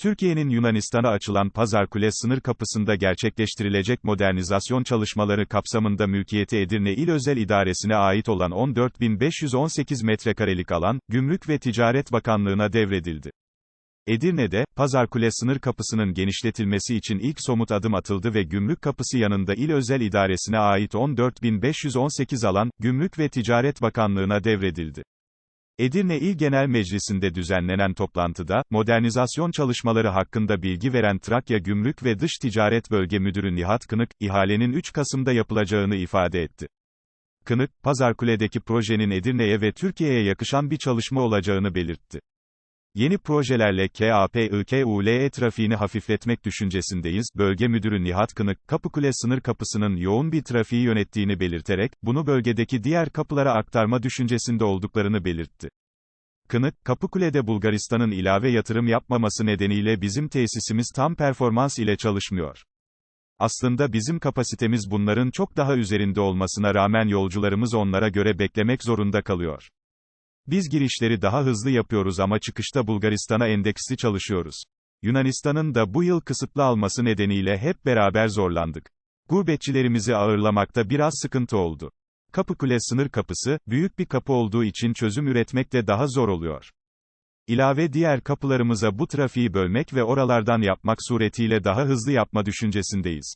Türkiye'nin Yunanistan'a açılan Pazarkule sınır kapısında gerçekleştirilecek modernizasyon çalışmaları kapsamında mülkiyeti Edirne İl Özel İdaresi'ne ait olan 14.518 metrekarelik alan, Gümrük ve Ticaret Bakanlığı'na devredildi. Edirne'de, Pazarkule sınır kapısının genişletilmesi için ilk somut adım atıldı ve Gümrük Kapısı yanında İl Özel İdaresi'ne ait 14.518 alan, Gümrük ve Ticaret Bakanlığı'na devredildi. Edirne İl Genel Meclisi'nde düzenlenen toplantıda, modernizasyon çalışmaları hakkında bilgi veren Trakya Gümrük ve Dış Ticaret Bölge Müdürü Nihat Kınık, ihalenin 3 Kasım'da yapılacağını ifade etti. Kınık, Pazarkule'deki projenin Edirne'ye ve Türkiye'ye yakışan bir çalışma olacağını belirtti. Yeni projelerle KAP-IKULE trafiğini hafifletmek düşüncesindeyiz, Bölge Müdürü Nihat Kınık, Kapıkule sınır kapısının yoğun bir trafiği yönettiğini belirterek, bunu bölgedeki diğer kapılara aktarma düşüncesinde olduklarını belirtti. Kınık, Kapıkule'de Bulgaristan'ın ilave yatırım yapmaması nedeniyle bizim tesisimiz tam performans ile çalışmıyor. Aslında bizim kapasitemiz bunların çok daha üzerinde olmasına rağmen yolcularımız onlara göre beklemek zorunda kalıyor. Biz girişleri daha hızlı yapıyoruz ama çıkışta Bulgaristan'a endeksli çalışıyoruz. Yunanistan'ın da bu yıl kısıtlı alması nedeniyle hep beraber zorlandık. Gurbetçilerimizi ağırlamakta biraz sıkıntı oldu. Kapıkule sınır kapısı, büyük bir kapı olduğu için çözüm üretmek de daha zor oluyor. İlave diğer kapılarımıza bu trafiği bölmek ve oralardan yapmak suretiyle daha hızlı yapma düşüncesindeyiz.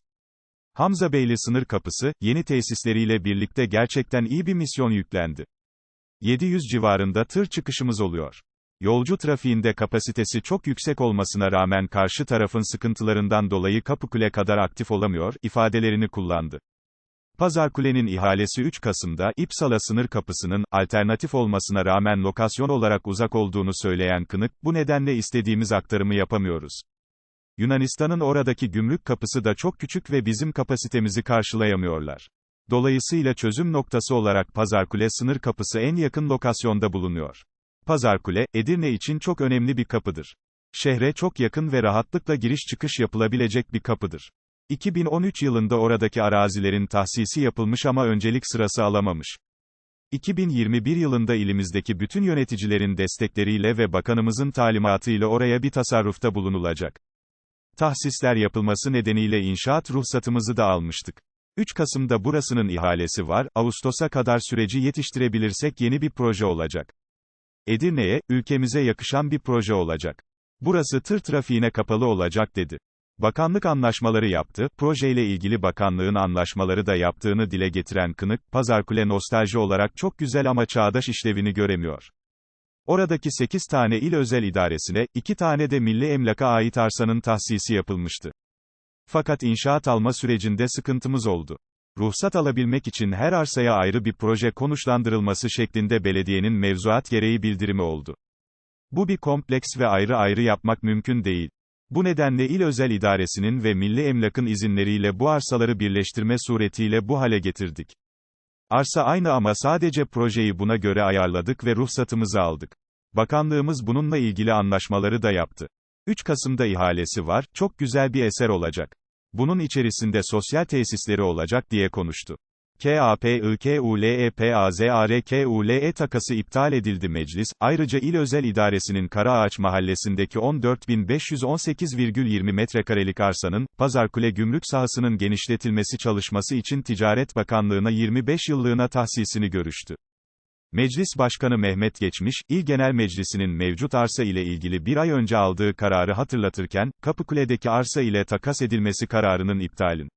Hamza Beyli sınır kapısı, yeni tesisleriyle birlikte gerçekten iyi bir misyon yüklendi. 700 civarında tır çıkışımız oluyor. Yolcu trafiğinde kapasitesi çok yüksek olmasına rağmen karşı tarafın sıkıntılarından dolayı Kapıkule kadar aktif olamıyor, ifadelerini kullandı. Pazarkule'nin ihalesi 3 Kasım'da, İpsala sınır kapısının, alternatif olmasına rağmen lokasyon olarak uzak olduğunu söyleyen Kınık, bu nedenle istediğimiz aktarımı yapamıyoruz. Yunanistan'ın oradaki gümrük kapısı da çok küçük ve bizim kapasitemizi karşılayamıyorlar. Dolayısıyla çözüm noktası olarak Pazarkule sınır kapısı en yakın lokasyonda bulunuyor. Pazarkule, Edirne için çok önemli bir kapıdır. Şehre çok yakın ve rahatlıkla giriş çıkış yapılabilecek bir kapıdır. 2013 yılında oradaki arazilerin tahsisi yapılmış ama öncelik sırası alamamış. 2021 yılında ilimizdeki bütün yöneticilerin destekleriyle ve bakanımızın talimatıyla oraya bir tasarrufta bulunulacak. Tahsisler yapılması nedeniyle inşaat ruhsatımızı da almıştık. 3 Kasım'da burasının ihalesi var, Ağustos'a kadar süreci yetiştirebilirsek yeni bir proje olacak. Edirne'ye, ülkemize yakışan bir proje olacak. Burası tır trafiğine kapalı olacak dedi. Bakanlık anlaşmaları yaptı, projeyle ilgili bakanlığın anlaşmaları da yaptığını dile getiren Kınık, Pazarkule nostalji olarak çok güzel ama çağdaş işlevini göremiyor. Oradaki 8 tane il özel idaresine, 2 tane de milli emlaka ait arsanın tahsisi yapılmıştı. Fakat inşaat alma sürecinde sıkıntımız oldu. Ruhsat alabilmek için her arsaya ayrı bir proje konuşlandırılması şeklinde belediyenin mevzuat gereği bildirimi oldu. Bu bir kompleks ve ayrı ayrı yapmak mümkün değil. Bu nedenle il özel idaresinin ve milli emlakın izinleriyle bu arsaları birleştirme suretiyle bu hale getirdik. Arsa aynı ama sadece projeyi buna göre ayarladık ve ruhsatımızı aldık. Bakanlığımız bununla ilgili anlaşmaları da yaptı. 3 Kasım'da ihalesi var, çok güzel bir eser olacak. Bunun içerisinde sosyal tesisleri olacak diye konuştu. KAPIKULEPAZARKULE takası iptal edildi meclis, ayrıca il özel idaresinin Karaağaç mahallesindeki 14.518,20 metrekarelik arsanın, Pazarkule gümrük sahasının genişletilmesi çalışması için Ticaret Bakanlığı'na 25 yıllığına tahsisini görüştü. Meclis Başkanı Mehmet Geçmiş, İl Genel Meclisi'nin mevcut arsa ile ilgili bir ay önce aldığı kararı hatırlatırken, Kapıkule'deki arsa ile takas edilmesi kararının iptalin